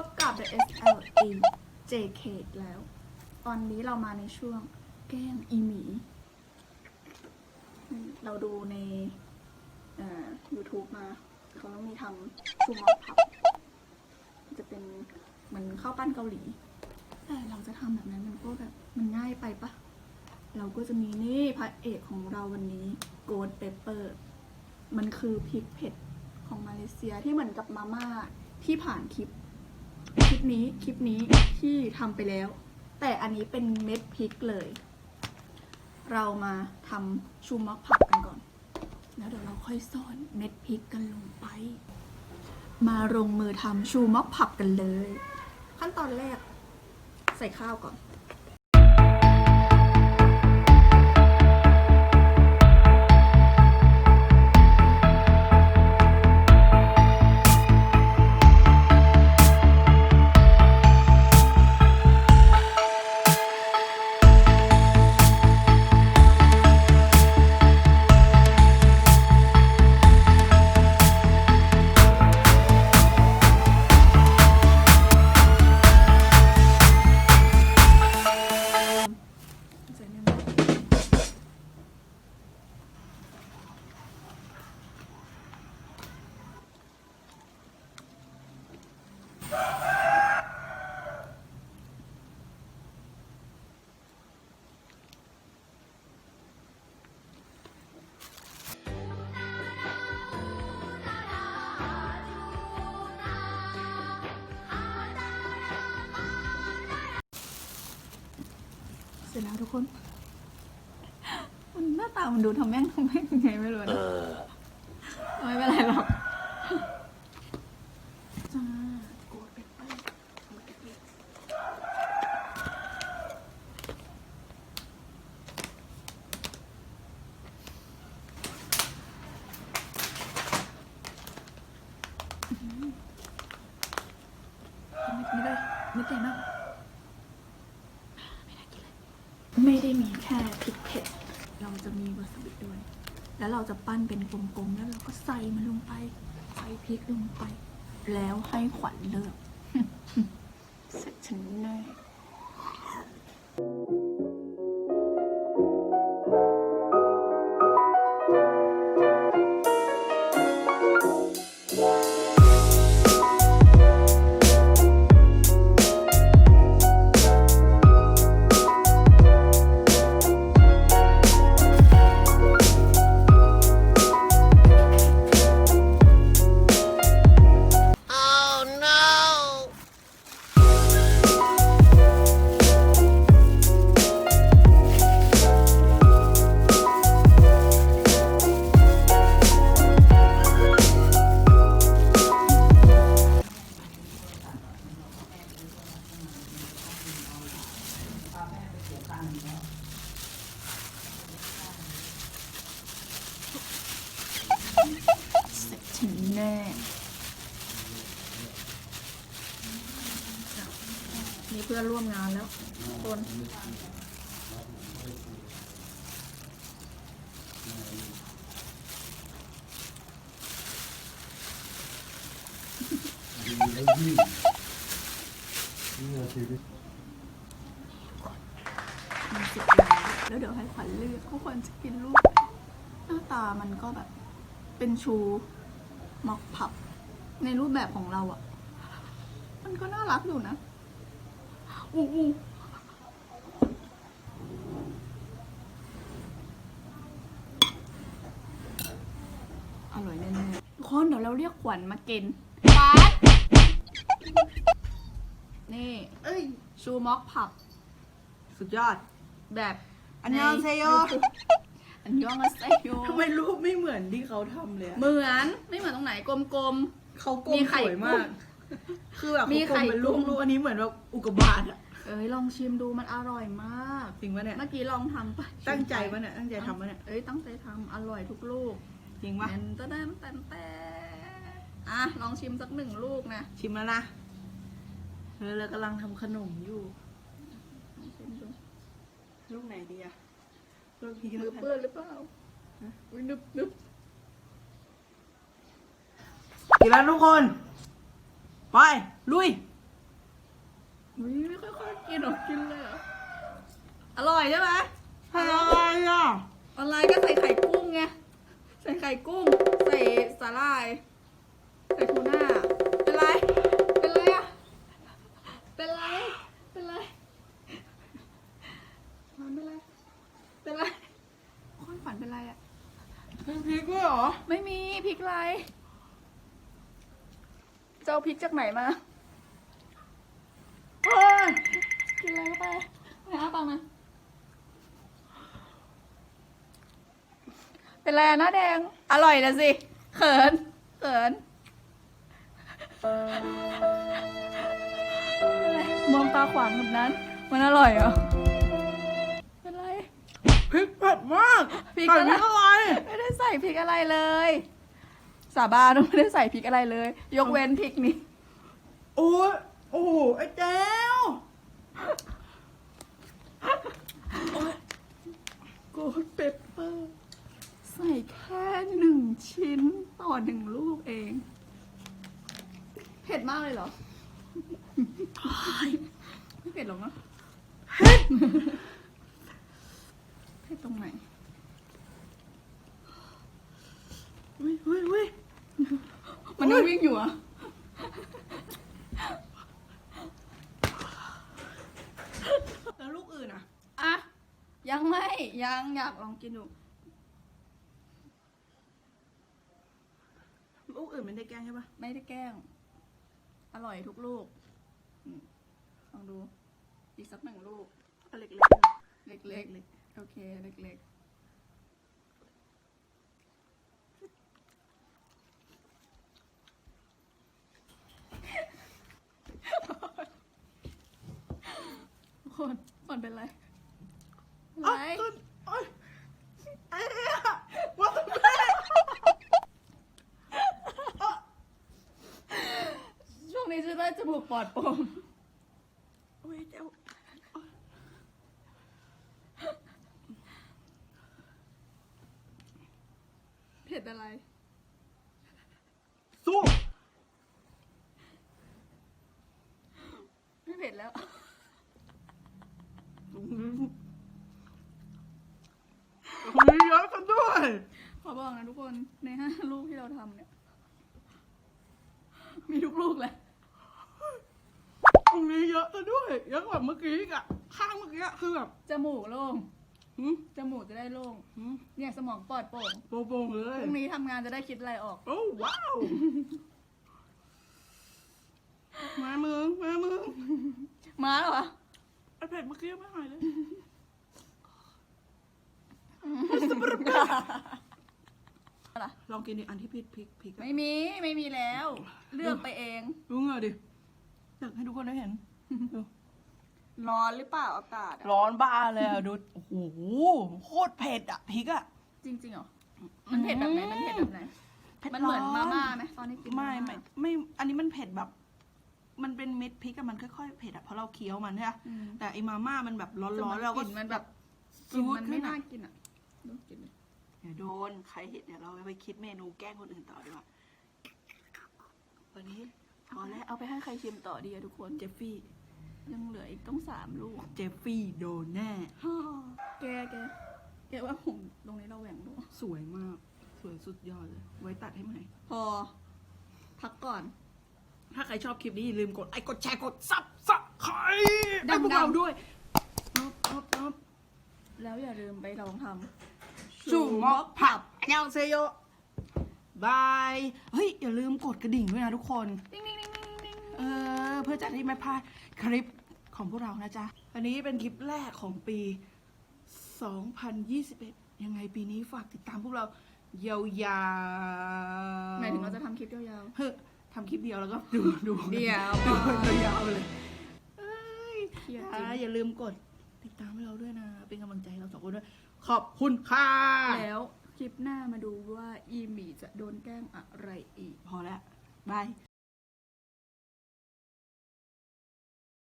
บกับ The SLA JK แล้ว ตอนนี้เรามาในช่วงแกล้งอีหมี เราดูใน YouTube มา เขาต้องมีทำชูมอกพับ จะเป็นเหมือนข้าวปั้นเกาหลี แต่เราจะทำแบบนั้นมันก็แบบ มันง่ายไปปะ เราก็จะมีนี่พระเอกของเราวันนี้โกดเปเปอร์ มันคือพริกเผ็ดของมาเลเซียที่เหมือนกับมาม่าที่ผ่านคลิป นี้คลิปนี้ที่ทำไปแล้ว แต่อันนี้เป็นเม็ดพริกเลย เรามาทำชูมักผักกันก่อน แล้วเดี๋ยวเราค่อยซ่อนเม็ดพริกกันลงไป มาลงมือทำชูมักผักกันเลย ขั้นตอนแรกใส่ข้าวก่อน เสร็จแล้วทุกคน มันหน้าตามันดูทำแม่งทำแม่งยังไงไม่รู้นะไม่เป็นไรหรอกจ้าโกดเป็ดไปโกดเป็ดไปไม่ได้ไม่ได้มาก ไม่ได้มีแค่พริกเผ็ด เราจะมีวาซาบิด้วย แล้วเราจะปั้นเป็นกลมๆ แล้วเราก็ใส่มันลงไปใส่พริกลงไป แล้วให้ขวัญเลือกเสร็จฉันแน่ แน่มีเพื่อนร่วมงานแล้ว คนแล้วเอาชีวิตมีสิบอย่างแล้วเดี๋ยวให้ขวัญเลือกทุกคนจะกินลูกหน้าตามันก็แบบเป็นชู ม็อกผับ ในรูปแบบของเราอะ่ะมันก็น่ารักอยู่นะอู้อู้อร่อยแน่ๆทุกคนเดี๋ยวเราเรียกขวัญมากินขวัญนี่ เอ้ย ชูม็อกผับ สุดยอดแบบอันยองเซโย อันยองอาเซโยทำไมรูปไม่เหมือนที่เขาทำเลยอะเหมือนไม่เหมือนตรงไหนกลม เขากลมีมไข่สวยมาก คือแบบมีเขากลไข่มเป็นรูกุ้ปงรูปอันนี้เหมือนแบบอุกกาบาตอะๆ เอ้ยลองชิมดูมันอร่อยมาก จริงปะเนี่ย เมื่อกี้ลองทำไปตั้งใจปะเนี่ย ตั้งใจทำปะเนี่ย เอ้ยตั้งใจทำอร่อยทุกลูกจริงปะแตนตะแตนแตนแต่อะลองชิมสักหนึ่งลูกนะชิมแล้วนะเออเรากำลังทำขนมอยู่ ลองชิมดูลูกไหนดีอะลูกนี้ มือเปื้อนหรือเปล่าอุ้ยนึบนึบกินแล้วทุกคน ไป ลุยอุ๊ยไม่ค่อยๆกินหรอกกินเลยเหรออร่อยใช่ไหมอะไรอะอะไรก็ใส่ไข่กุ้งไง ใส่ไข่กุ้ง ใส่สาหร่าย ใส่ทูน่า เป็นไร เป็นไรอะเป็นไร เป็นไรมันเป็นไร เป็นไรความฝันเป็นไรอะ มีพริกด้วยเหรอ ไม่มีพริกอะไร จะเอาพริกจากไหนมาเฮ้ยกินอะไรเข้าไปไปหาปังมาเป็นไรอะหน้าแดง อร่อยนะสิ เขิน เขินเป็นไรมองตาขวางแบบนั้น มันอร่อยเหรอ เป็นไร พริกเผ็ดมากพริกใส่อะไรพริกอะไร ไม่ได้ใส่พริกอะไรเลย สาบานว่าไม่ได้ใส่พริกอะไรเลย ยกเว้นพริกนี้ โอ้ยโอ้โหไอ้แจ้วโกดเปปเปอร์ ใส่แค่หนึ่งชิ้นต่อหนึ่งลูกเอง เผ็ดมากเลยเหรอ ไม่เผ็ดหรอกเนอะเผ็ดตรงไหน อุ้ยอุ้ยอุ้ยมัน ยังวิ่งอยู่อะแล้วลูกอื่นอะ อะ ยังไม่ ยังอยากลองกินดู ลูกอื่นไม่ได้แกล้งใช่ปะไม่ได้แกล้ง อร่อยทุกลูกอืมลองดู อีกสักหนึ่งลูกอันเล็กเล็กๆ โอเค เล็กๆ ทุกคนมันเป็นไรๆไรอะขึ้นโอ้ยไอ้เหี้ยว่าทำไมช่วงนี้จะได้จมูกปลอดโปร่งโอ้ยแจ้วเผ็ดอะไร สู้ ไม่เผ็ดแล้ว คนนี้เยอะกันด้วย ข อบอกนะทุกคนในห้าลูกที่เราทำเนี่ย มีทุกลูกเลยตรงนี้เยอะกันด้วยเยอะกว่าเมื่อกี้อีกอะข้างเมื่อกี้อะคือแบบจมูกโล่งหืมจมูกจะได้โล่งหืมเนี่ยสมองปลอดโปร่งโปร่งๆเลยพรุ่งนี้ทำงานจะได้คิดอะไรออก โอ้ว้าวมามึงมามึงมาแล้วเหรอไอเผ็ดเมื่อกี้ยังไม่หายเลย ลองกินดิอันที่พริกพริกพริกอะไม่มีไม่มีแล้ว เลือกไปเอง รู้เหงอดิอยากให้ทุกคนได้เห็นร้อนหรือเปล่าอากาศอะร้อนบ้าเลยอะดูโอ้โหโคตรเผ็ดอะพริกอะ จริงๆเหรอมันเผ็ดแบบไหนมันเผ็ดแบบไหนผ็ดมันเหมือนร้มาม่าไหมตอนนี้กินไม่าไม่ไม่อันนี้มันเผ็ดแบบ มันเป็นเม็ดพริกอะมันค่อยๆเผ็ดอะเพราะเราเคี้ยวมันใช่ปะอืม แต่ไอมาม่ามันแบบร้แต่อนๆเราก็กลิ่นมันแบบกซูลิ่นดมันขึ้ไม่นอะน่ากินอะดูกลิ่นดิ เดี๋ยวโดนใครเห็นเดี๋ยวเราไปคิดเมนูแกล้งคนอื่นต่อดีกว่าวันนี้พอแล้วเอาไปให้ใครชิมต่อดีอะทุกคนเจฟฟี่ยังเหลืออีกต้องสามลูกเจฟฟี่โดนแน่แกแกแกว่าผมตรงนี้เราแหว่งดูสวยมาก สวยสุดยอดเลย ไว้ตัดให้ไหมพอพักก่อน ถ้าใครชอบคลิปนี้อย่าลืมกดไลค์กดแชร์กดซับสไครต์ดัให้งๆพวกเราด้วยนับนับนับแล้วอย่าลืมไปลองทำ ชูม็อกผับแนวเซโยบาย เฮ้ย อย่าลืมกดกระดิ่งด้วยนะทุกคนดิ้งดิ้งดิ้งดิ้งดิ้งเออ เพื่อจะได้ไม่พลาดคลิปของพวกเรานะจ๊ะ อันนี้เป็นคลิปแรกของปี 2021 ยังไงปีนี้ฝากติดตามพวกเรายาวๆหมายถึงเราจะทำคลิปยาวเฮ้ยทำคลิปเดียวแล้วก็ดูดูเดี๋ยวดูยาวๆไปเลยเอ้ยๆเครียดจริงอ่าอย่าลืมกดติดตามให้เราด้วยนะ เป็นกำลังใจให้เราสองคนด้วย ขอบคุณค่ะ แล้วคลิปหน้ามาดูว่าอีหมีจะโดนแกล้งอะไรอีก พอแล้วบาย